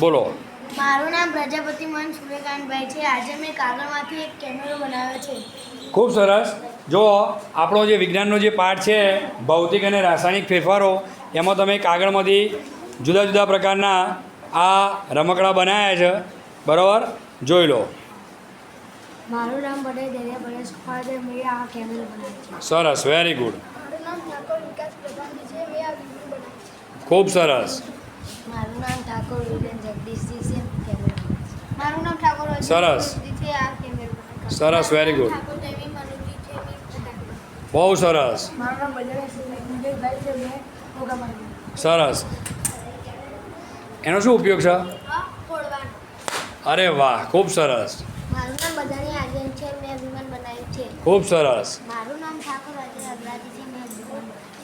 બોલો. મારું નામ પ્રજાપતિ મન સૂર્યકાંતભાઈ છે. આજે મેં કાગળમાંથી એક કેમેરો બનાવ્યો છે. ખૂબ સરસ. જો આપણો જે વિજ્ઞાનનો જે પાઠ છે ભૌતિક અને રાસાયણિક ફેરફારો એમાં તમે કાગળમાંથી જુદા જુદા પ્રકારના આ રમકડા બનાવ્યા છે. બરાબર? જોઈ લો. મારું નામ બને દરિયા પરેશ ખાડે મેં આ કેમેરો બનાવ્યો છે. સરસ. વેરી ગુડ મારું નામ ઠાકોર વિકાસ પ્રધાનજી છે. મેં આ વીડિયો બનાવ્યો છે. ખૂબ સરસ મારું નામ ઠાકોર વિરેન જગદીશજી છે કેમેરો મારું નામ ઠાકોર અજય સરસ. સરસ વેરી ગુડ. બહુ સરસ. સરસ. એનો શું ઉપયોગ છે? અરે વાહ ખૂબ સરસ. ખૂબ સરસ.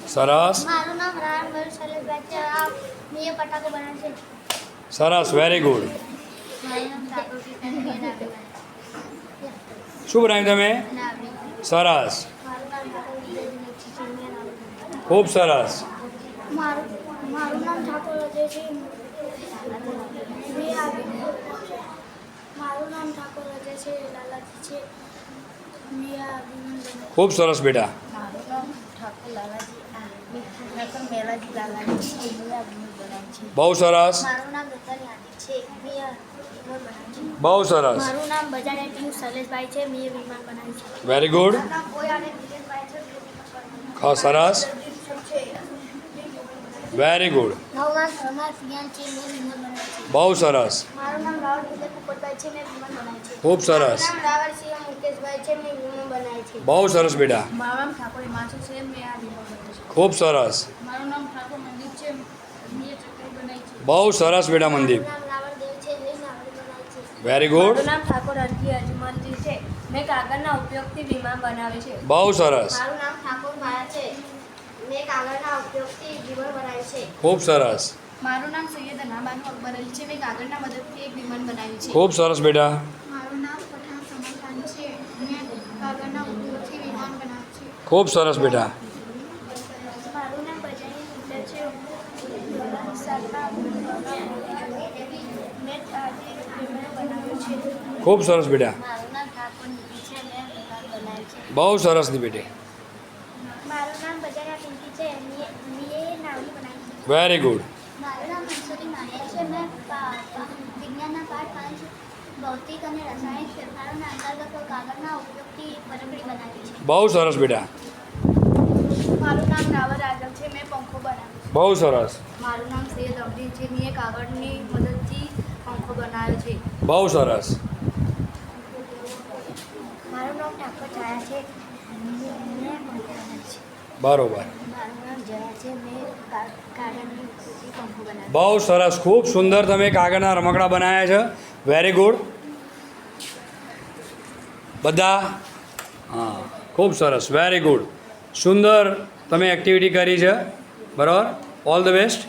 સરસ. સરસ વેરી ગુડ શું બનાવ્યું તમે સરસ ખૂબ સરસ ખૂબ સરસ બેટા બહુ સરસ. બહુ સરસ. મારું નામ બજાને ટીમ શૈલેષભાઈ છે. મેં વિમાન બનાવ્યું છે. વેરી ગુડ હા સરસ. વેરી ગુડ મારું નામ શર્મા ફિયાન છે મેં વિમાન બનાવ્યું છે બહુ સરસ મારું નામ રાવલ વિજય પોપટભાઈ છે મેં વિમાન બનાવ્યું છે ખૂબ સરસ મારું નામ રાવલ સિંહ મુકેશભાઈ છે મેં વિમાન બનાવ્યું છે બહુ સરસ બેટા મારું નામ ઠાકોર હિમાંશુ છે મેં આ વિમાન બનાવ્યું છે ખૂબ સરસ મારું નામ ઠાકોર મનદીપ છે મેં ચકરી બનાવી છે બહુ સરસ બેટા મનદીપ મારું નામ રાવળ દેવ છે મેં નાવડી બનાવી છે વેરી ગુડ મારું નામ મેં કાગળના ઉપયોગથી વિમાન બનાવ્યું છે. ખૂબ સરસ. મારું નામ સૈયદ અનાબાનુ અકબર અલી છે. મેં કાગળના મદદથી એક વિમાન બનાવ્યું છે. ખૂબ સરસ બેટા. મારું નામ પઠાણ સમર છે. મેં કાગળના ઉપયોગથી વિમાન બનાવ્યું છે. ખૂબ સરસ બેટા. મારું નામ બજાની છે. શાખા મેં આજે વિમાન બનાવ્યું છે ખૂબ સરસ બેટા. મારું નામ ઠાકોર નીતિ છે. મેં વિમાન બનાવ્યું છે. બહુ સરસની બેટી. નામ બજારા પિંકી છે. મેં મેં નાવડી બનાવી છે. વેરી ગુડ મારું નામ મંસૂરી માયા છે. મેં વિજ્ઞાનના પાઠ પાંચ ભૌતિક અને રાસાયણિક ફેરફારોના અંતર્ગત કાગળના ઉપયોગથી પરબડી બનાવી છે. બહુ સરસ બેટા. મારું નામ રાવર રાજવ છે. મેં પંખો બનાવ્યો બહુ સરસ. મારું નામ સૈયદ અબ્દીલ છે. મેં કાગળની મદદથી પંખો બનાવ્યો છે. બહુ સરસ મારું નામ ઠાકોર છાયા છે મેં પંખો બનાવ્યો છે બરોબર મારું નામ જયા છે મેં કા- કાગળની ઉપયોગથી પંખો બનાવ્યો બહુ સરસ, ખૂબ સુંદર તમે કાગળના રમકડા બનાવ્યા છે. વેરી ગુડ બધા? હા, ખૂબ સરસ. વેરી ગુડ સુંદર તમે એક્ટિવિટી કરી છે. બરાબર? All the best